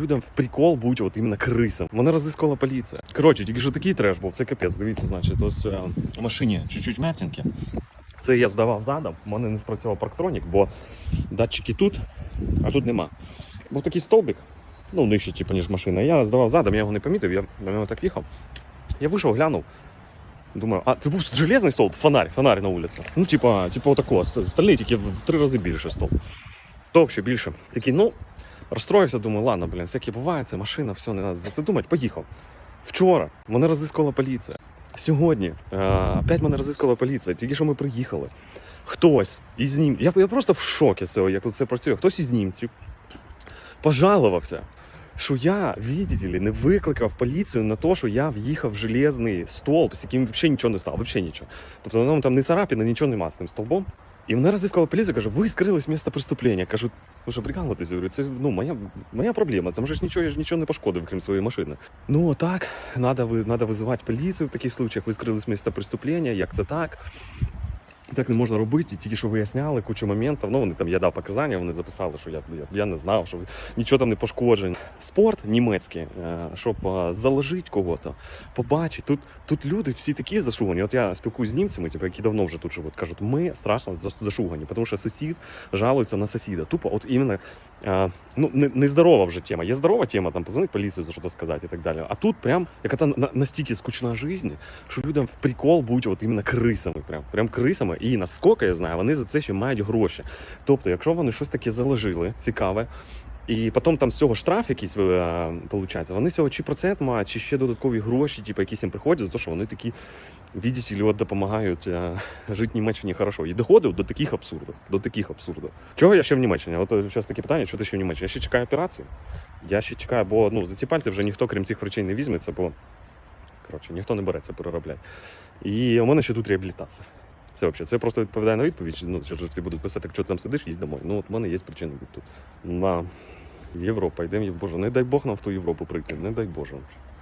Людям в прикол бути от іменно крисом. Мене розіскала поліція. Коротше, тільки що такий треш був, це капець. Дивіться, значить, ось е, машині чуть-чуть м'ятинки. Це я здавав задом, в мене не спрацював парктронік, бо датчики тут, а тут нема. Був такий стовбик, ну нижче, типу, ніж машина. Я здавав задом, я його не помітив, я на нього так їхав. Я вийшов, глянув. Думаю, а це був железний стовп, фонарь, фонарь на вулиці. Ну, типа, типа отакого, стальний, тільки в три рази більше стовп. Товще, більше. Такий, ну, розстроївся, думаю, ладно, блін, всяке буває, це машина, все, не треба за це думати, поїхав. Вчора мене розіскала поліція. Сьогодні е, опять мене розіскала поліція, тільки що ми приїхали. Хтось із нім. Я, я просто в шокі з цього, як тут це працює. Хтось із німців пожалувався, що я, ли, не викликав поліцію на те, що я в'їхав в железний стовп, з яким взагалі нічого не стало, взагалі нічого. Тобто на там не царапіна, нічого нема з тим стовбом. І мене розіскала поліція, каже, ви скрились з місця преступлення. Кажу, ну що прикалуєтесь? Говорю, це ну, моя, моя проблема. Там же ж нічого, я ж нічого не пошкодив, крім своєї машини. Ну так, надо визивати поліцію в таких случаях. Ви скрились з місця преступлення, як це так? Так не можна робити, тільки що виясняли кучу моментів. Ну, вони там я дав показання, вони записали, що я, я, я не знав, що нічого там не пошкоджено. Спорт німецький, е, щоб е, заложити кого-то, побачити. Тут, тут люди всі такі зашугані. От я спілкуюсь з німцями, типу, які давно вже тут живуть, кажуть, ми страшно зашугані, тому що сусід жалується на сусіда. Тупо, от іменно е, ну, не, не здорова вже тема. Є здорова тема, там позвонить поліцію за щось сказати і так далі. А тут прям яка на, настільки скучна життя, що людям в прикол бути от іменно крисами. Прям, прям крисами. І наскільки я знаю, вони за це ще мають гроші. Тобто, якщо вони щось таке заложили, цікаве. І потім там з цього штраф якийсь виходить, вони з цього чи процент мають, чи ще додаткові гроші, типу, якісь їм приходять за те, що вони такі, ли, от допомагають е, жити в Німеччині хорошо. І доходив до таких абсурдів. До таких абсурдів. Чого я ще в Німеччині? От зараз таке питання, що ти ще в Німеччині? Я ще чекаю операції. Я ще чекаю, бо ну, за ці пальці вже ніхто, крім цих речей, не візьметься, бо коротше, ніхто не береться переробляти. І у мене ще тут реабілітація. Це взагалі, це просто відповідає на відповідь. Ну, що ж всі будуть писати, якщо ти там сидиш, їдь домой. Ну, от в мене є причини бути тут. На Європа, йдемо, Боже, не дай Бог нам в ту Європу прийти, не дай Боже.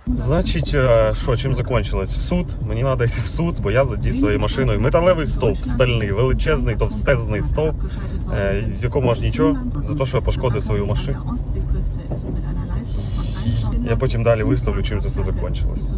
Значить, е, що, чим закончилось? В суд. Мені треба йти в суд, бо я задів своєю машиною металевий стовп, стальний, величезний, товстезний стовп, е, в якому аж нічого, за те, що я пошкодив свою машину. Я потім далі виставлю, чим це все закончилось.